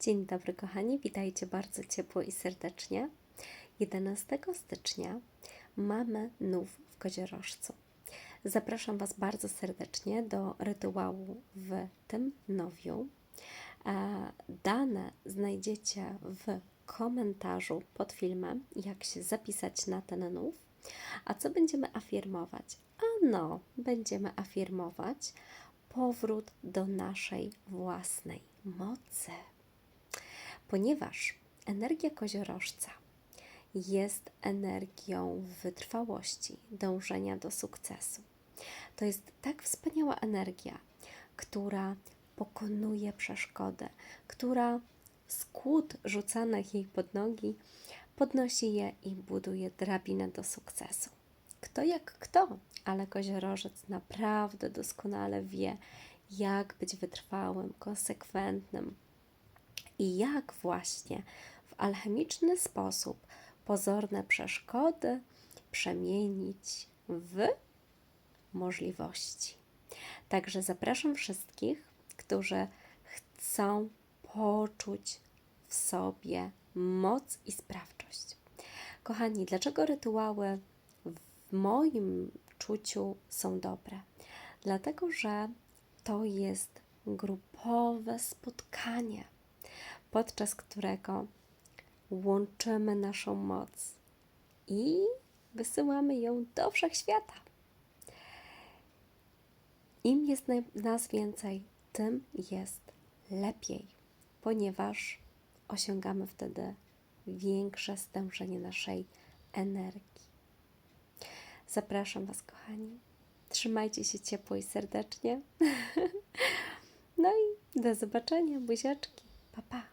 Dzień dobry, kochani. Witajcie bardzo ciepło i serdecznie. 11 stycznia mamy nów w Koziorożcu. Zapraszam Was bardzo serdecznie do rytuału w tym nowiu. E, Dane znajdziecie w komentarzu pod filmem, jak się zapisać na ten nów. A co będziemy afirmować? Ano, będziemy afirmować powrót do naszej własnej mocy ponieważ energia koziorożca jest energią wytrwałości, dążenia do sukcesu. To jest tak wspaniała energia, która pokonuje przeszkodę, która z kłód rzucanych jej pod nogi podnosi je i buduje drabinę do sukcesu. Kto jak kto, ale koziorożec naprawdę doskonale wie, jak być wytrwałym, konsekwentnym, i jak właśnie w alchemiczny sposób pozorne przeszkody przemienić w możliwości. Także zapraszam wszystkich, którzy chcą poczuć w sobie moc i sprawczość. Kochani, dlaczego rytuały w moim czuciu są dobre? Dlatego, że to jest grupowe spotkanie podczas którego łączymy naszą moc i wysyłamy ją do wszechświata. Im jest nas więcej, tym jest lepiej, ponieważ osiągamy wtedy większe stężenie naszej energii. Zapraszam Was, kochani. Trzymajcie się ciepło i serdecznie. No i do zobaczenia, buziaczki. Pa, pa.